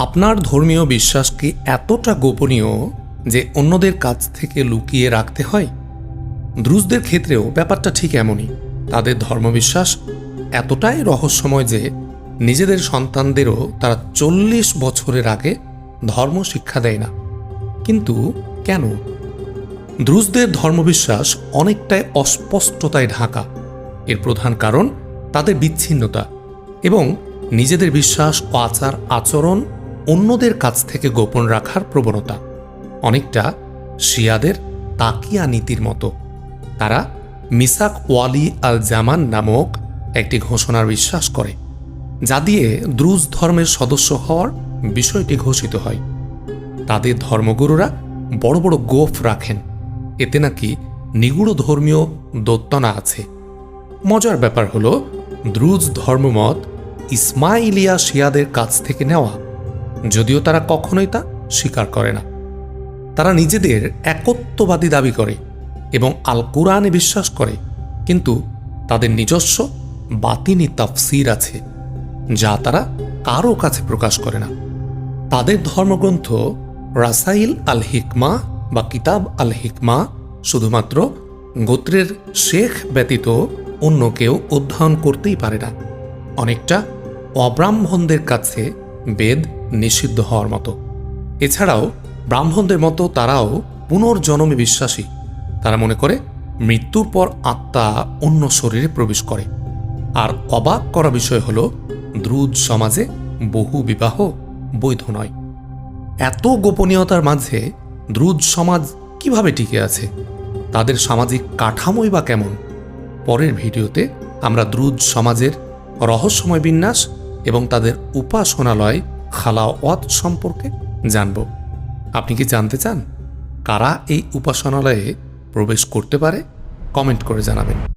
আপনার ধর্মীয় বিশ্বাস কি এতটা গোপনীয় যে অন্যদের কাছ থেকে লুকিয়ে রাখতে হয়? দ্রুজদের ক্ষেত্রেও ব্যাপারটা ঠিক এমনই। তাদের ধর্মবিশ্বাস এতটাই রহস্যময় যে নিজেদের সন্তানদেরও তারা চল্লিশ বছরের আগে ধর্ম শিক্ষা দেয় না। কিন্তু কেন? দ্রুজদের ধর্মবিশ্বাস অনেকটাই অস্পষ্টতায় ঢাকা। এর প্রধান কারণ তাদের বিচ্ছিন্নতা এবং নিজেদের বিশ্বাস ও আচার আচরণ অন্যদের কাছ থেকে গোপন রাখার প্রবণতা। অনেকটা শিয়াদের তাকিয়া নীতির মতো। তারা মিসাক ওয়ালি আল জামান নামক একটি ঘোষণার বিশ্বাস করে, যা দিয়ে দ্রুজ ধর্মের সদস্য হওয়ার বিষয়টি ঘোষিত হয়। তাদের ধর্মগুরুরা বড় বড় গোফ রাখেন। এতে নাকি নিগুড় ধর্মীয় দোত্তনা আছে। মজার ব্যাপার হল, দ্রুজ ধর্মমত ইসমাইলিয়া শিয়াদের কাছ থেকে নেওয়া যদিও তারা কখনোই তা স্বীকার করে না। তারা নিজেদের একত্ববাদী দাবি করে এবং আল কোরআনে বিশ্বাস করে, কিন্তু তাদের নিজস্ব বাতিনি তাফসির আছে, যা তারা কারও কাছে প্রকাশ করে না। তাদের ধর্মগ্রন্থ রাসাইল আল হিকমা বা কিতাব আল হিকমা শুধুমাত্র গোত্রের শেখ ব্যতীত অন্য কেউ অধ্যয়ন করতেই পারে না। অনেকটা অব্রাহ্মণদের কাছে বেদ নিষিদ্ধ হওয়ার মতো। এছাড়াও, ব্রাহ্মণদের মতো তারাও পুনর্জন্মে বিশ্বাসী। তারা মনে করে, মৃত্যুর পর আত্মা অন্য শরীরে প্রবেশ করে। আর অবাক করা বিষয় হল দ্রুজ সমাজে বহু বিবাহ বৈধ নয়। এত গোপনীয়তার মাঝে দ্রুজ সমাজ কীভাবে টিকে আছে? তাদের সামাজিক কাঠামোই বা কেমন? পরের ভিডিওতে আমরা দ্রুজ সমাজের রহস্যময় বিন্যাস এবং তাদের উপাসনালয় খালাওয়াত সম্পর্কে জানব। আপনি কি জানতে চান কারা এই উপাসনালয়ে প্রবেশ করতে পারে? কমেন্ট করে জানাবেন।